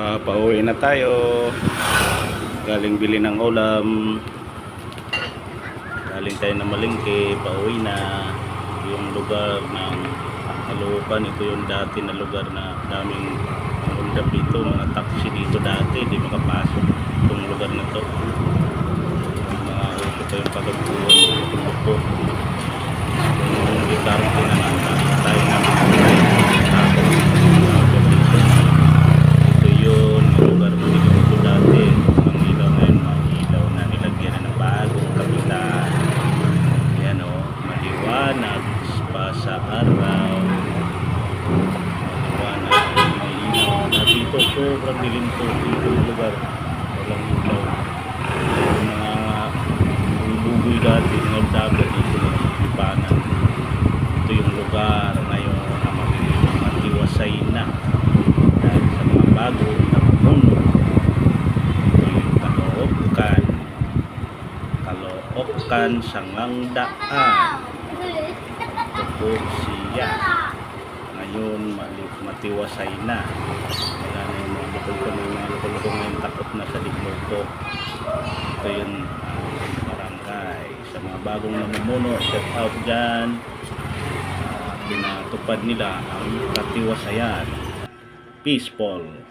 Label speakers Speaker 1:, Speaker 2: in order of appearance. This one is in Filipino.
Speaker 1: Ah, pauwi na tayo. Galing bili ng ulam. Galing tayo na malingke, pauwi na. Yung lugar ng Caloocan, ito yung dati na lugar na daming hold dito, mga taxi dito dati, di makapasok itong lugar na to. Mga uso pa yung pagkabuhan, pagkabuko. Yung gitar ko na nasa tayo na ito yun, ang lugar mo dito ito dati. Ang ilaw ngayon, mga ilaw na nilagyan na ng bagong kapitan. Yan o, maliwanag pa sa araw. Maliwanag, may ilaw. Na dito, sobrang dilim to. Dito yung lugar, walang ilaw. Yung mga bubuy dati, mga dagat dito na ipanan. Ito yung lugar ngayon na matiwasay na dahil sa mga bago na puno ito yung kalookan kalookan sangangdaan ito po siya ngayon mali- matiwasay na. Wala na yung mga lukol yung mga lukol ngayon takot na sa digmulto ito yung ah, barangay. Sa mga bagong namumuno shout out dyan. Ah, pinatupad nila ang katiwasayan. Peaceful